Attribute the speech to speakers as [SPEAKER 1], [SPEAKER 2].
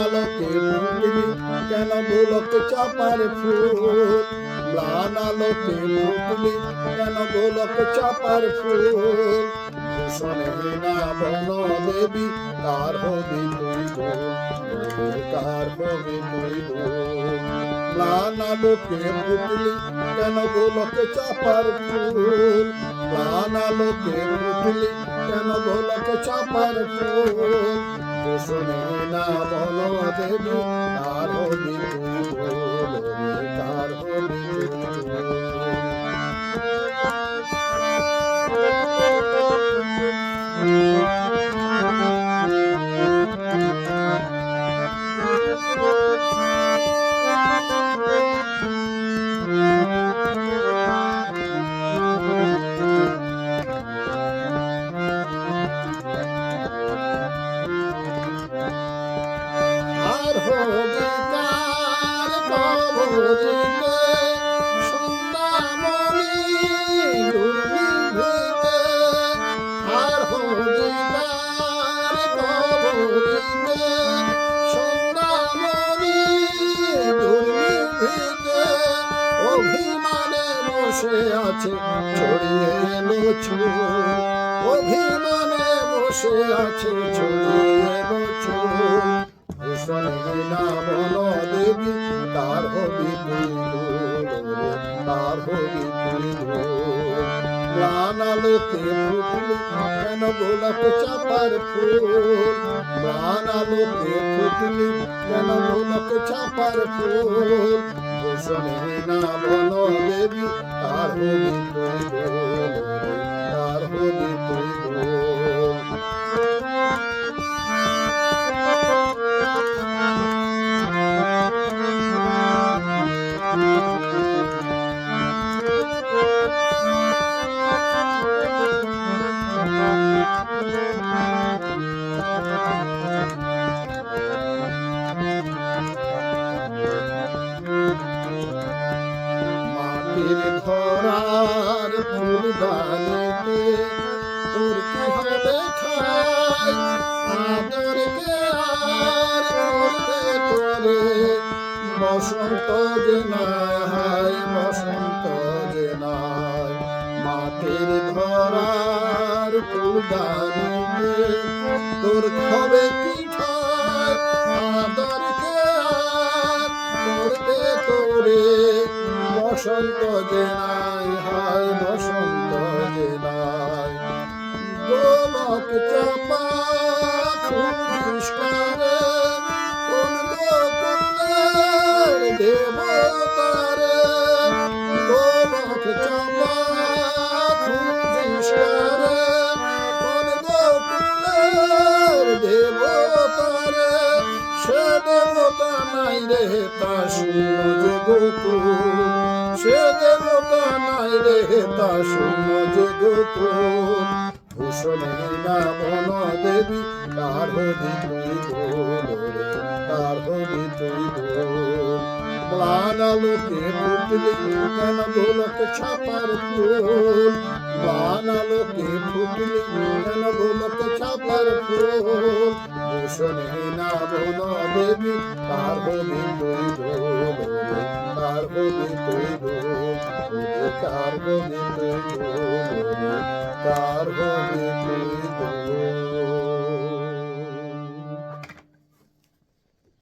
[SPEAKER 1] আলোকে ফুটলি কেন গোলক চাপার ফুল? ম্লান আলোকে ফুটলি কেন গোলক চাপার ফুল? ভূষণে না বন দেবী, কার হবি তুই দোল কার হবি তুই দোল ম্লান আলোকে ফুটলি কেন গোলক চাপার ফুল? ম্লান আলোকে ফুটলি কেন গোলক চাপার ফুল? ভূষণে বন দেবী কার হবি আর হবে কার দুর্নিভৃতে। আর হবে কার কবরিতে দুর্নিভৃতে। অভিমানে বসে আছে ছড়িয়ে এলো অভিমানে বসে আছে ছড়িয়ে এলো চুল ভূষণে না বল দেবী, তার হবি তুই তার হবি তুই দোল প্রাণ আলোকে ফুটলি কেন গোলাপ চাপার ফুল। প্রাণ আলোকে কেন গোলাপ ফুল। দেবী, তার ফুলদানিতে তোর কি হবে ঠাই? আদরকে আর করবে তোরে বসন্ত যে নাই, বসন্ত যে নাই। মাটির ধরার ফুলদানিতে তোর হবে কি ঠাই? আদরকে আর করবে তোরে বসন্ত যে নাই রে তা শূন্য যে সে দেবতা নাই রে তা শূন্য যে গোকুল বন দেবী কার হবি তুই দোল কার হবি তুই দোল প্রাণ আলোকে ফুটলি কেন গোলক ছাপার ফুল? প্রাণ আলোকে ফুটলি কেন গোলক ছাপার ফুল? ভূষণে না বন দেবী কার হবি তুই দোল রে হবি তুই দোল রে হবি তুই দোল রে হবি তুই